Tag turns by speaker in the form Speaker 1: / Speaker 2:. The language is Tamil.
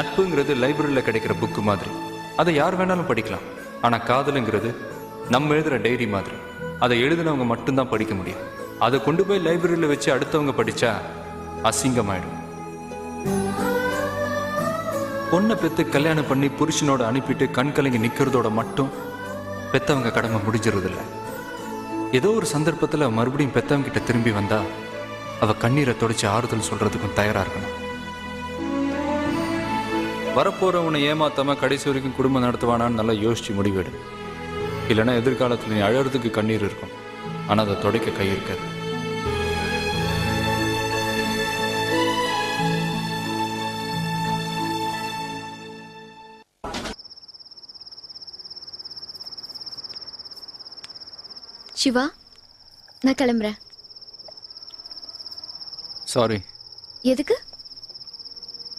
Speaker 1: நட்புங்கிறது லைப்ரரியில் கிடைக்கிற புக்கு மாதிரி. அதை யார் வேணாலும் படிக்கலாம். ஆனால் காதலுங்கிறது நம்ம எழுதுகிற டைரி மாதிரி. அதை எழுதினவங்க மட்டும்தான் படிக்க முடியும். அதை கொண்டு போய் லைப்ரரியில் வச்சு அடுத்தவங்க படித்தா அசிங்கமாயிடும். பொண்ணை பெத்து கல்யாணம் பண்ணி புருஷனோட அனுப்பிட்டு கண் கலங்கி நிற்கிறதோட மட்டும் பெத்தவங்க கடமை முடிஞ்சிருதில்ல ஏதோ ஒரு சந்தர்ப்பத்தில் மறுபடியும் பெத்தவங்க கிட்ட திரும்பி வந்தா அவ கண்ணீரை தொடச்சி ஆறுதல் சொல்றதுக்கும் தயாரா இருக்கணும். வரப்போறவனை ஏமாத்தாம கடைசி வரைக்கும் குடும்பம் நடத்துவானான்னு நல்லா யோசிச்சு முடிவெடு. இல்லைன்னா எதிர்காலத்தில் நீ அழறதுக்கு கண்ணீர் இருக்கும். ஆனால் அதை துடைக்க கை இருக்காது.
Speaker 2: சிவா நான் கிளம்புறேன்.
Speaker 1: சாரி
Speaker 2: எதுக்கு?